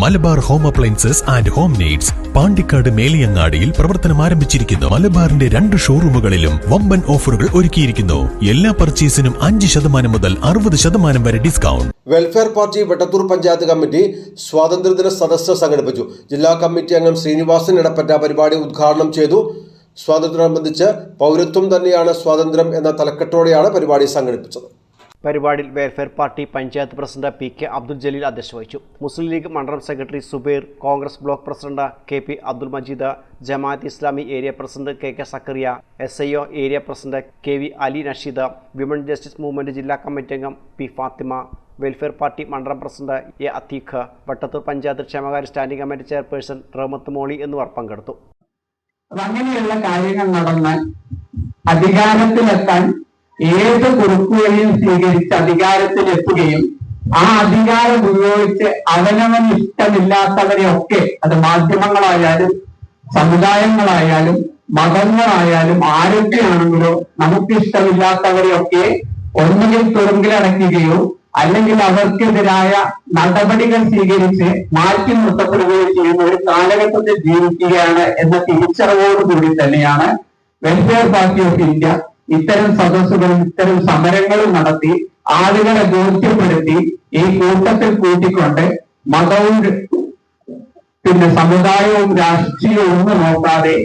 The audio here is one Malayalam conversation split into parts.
Malabar home appliances and home needs Pandikkad മേലിയങ്ങാടിയിൽ പ്രവർത്തനം ആരംഭിച്ചിരിക്കുന്നു. മലബാറിന്റെ രണ്ട് ഷോറൂമുകളിലും വമ്പൻ ഓഫറുകൾ ഒരുക്കിയിരിക്കുന്നു. എല്ലാ പർച്ചേസിനും അഞ്ച് ശതമാനം മുതൽ അറുപത് ശതമാനം വരെ discount. Welfare party Vettathur panchayat committee സ്വാതന്ത്ര്യദിന സദസ്സ് സംഘടിപ്പിച്ചു. ജില്ലാ കമ്മിറ്റി അംഗം ശ്രീനിവാസൻ ഇടപ്പറ്റ പരിപാടി ഉദ്ഘാടനം ചെയ്തു. സ്വാതന്ത്ര്യത്തോടനുബന്ധിച്ച് പൗരത്വം തന്നെയാണ് സ്വാതന്ത്ര്യം എന്ന തലക്കെട്ടോടെയാണ് പരിപാടി സംഘടിപ്പിച്ചത്. പരിപാടിയിൽ welfare party panchayat president P K Abdul Jaleel അധ്യക്ഷത വഹിച്ചു മുസ്ലിം ലീഗ് മണ്ഡലം secretary Zubair Congress block president K P Abdul Majeed Jamaat Islami area president K K Zakaria S I O area president K V Ali Nasheed women justice movement ജില്ലാ കമ്മിറ്റി അംഗം പി ഫാത്തിമ വെൽഫെയർ പാർട്ടി മണ്ഡലം പ്രസിഡന്റ് എ അത്തീഖ് വട്ടത്തൂർ പഞ്ചായത്ത് ക്ഷേമകാര്യ standing committee chairperson Rahmath Moly എന്നിവർ പങ്കെടുത്തു. അങ്ങനെയുള്ള കാര്യങ്ങൾ നടന്ന് അധികാരത്തിലെത്താൻ ഏത് കുറുക്കുവഴിയും സ്വീകരിച്ച് അധികാരത്തിലെത്തുകയും ആ അധികാരം ഉപയോഗിച്ച് അവനവൻ ഇഷ്ടമില്ലാത്തവരെയൊക്കെ അത് മാധ്യമങ്ങളായാലും സമുദായങ്ങളായാലും മതങ്ങളായാലും ആരൊക്കെയാണെങ്കിലോ നമുക്ക് ഇഷ്ടമില്ലാത്തവരെയൊക്കെ ഒന്നുകിൽ തുറങ്കിലടയ്ക്കുകയോ അല്ലെങ്കിൽ അവർക്കെതിരായ നടപടികൾ സ്വീകരിച്ച് മാറ്റി നിർത്തപ്പെടുകയോ ചെയ്യുന്ന ഒരു കാലഘട്ടത്തിൽ ജീവിക്കുകയാണ് എന്ന തിരിച്ചറിവോടുകൂടി തന്നെയാണ് വെൽഫെയർ പാർട്ടി ഓഫ് ഇന്ത്യ ഇത്തരം സദസ്സുകളും ഇത്തരം സമരങ്ങളും നടത്തി ആളുകളെ ബോധ്യപ്പെടുത്തി ഈ കൂട്ടത്തിൽ കൂട്ടിക്കൊണ്ട് മതവും പിന്നെ സമുദായവും രാഷ്ട്രീയവും ഒന്നും നോക്കാതെ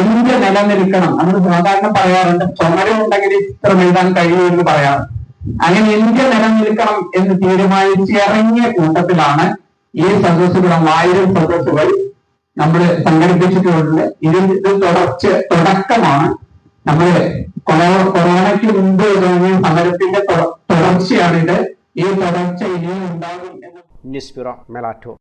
ഇന്ത്യ നിലനിൽക്കണം. നമ്മൾ സാധാരണ പറയാറുണ്ട് ചുമരുണ്ടെങ്കിൽ ചിത്രം എഴുതാൻ എന്ന് പറയാറ്. അങ്ങനെ ഇന്ത്യ നിലനിൽക്കണം എന്ന് തീരുമാനിച്ച് ഇറങ്ങിയ കൂട്ടത്തിലാണ് ഈ സദസ്സുകളും ആയിരം സദസ്സുകൾ നമ്മൾ സംഘടിപ്പിച്ചിട്ടുള്ളത്. ഇതിൽ ഇത് തുടർച്ച തുടക്കമാണ് നമ്മൾ കൊറോണയ്ക്ക് ഈ തുടർച്ച ഇനിയും ഉണ്ടാകും എന്ന് മെലാറ്റോ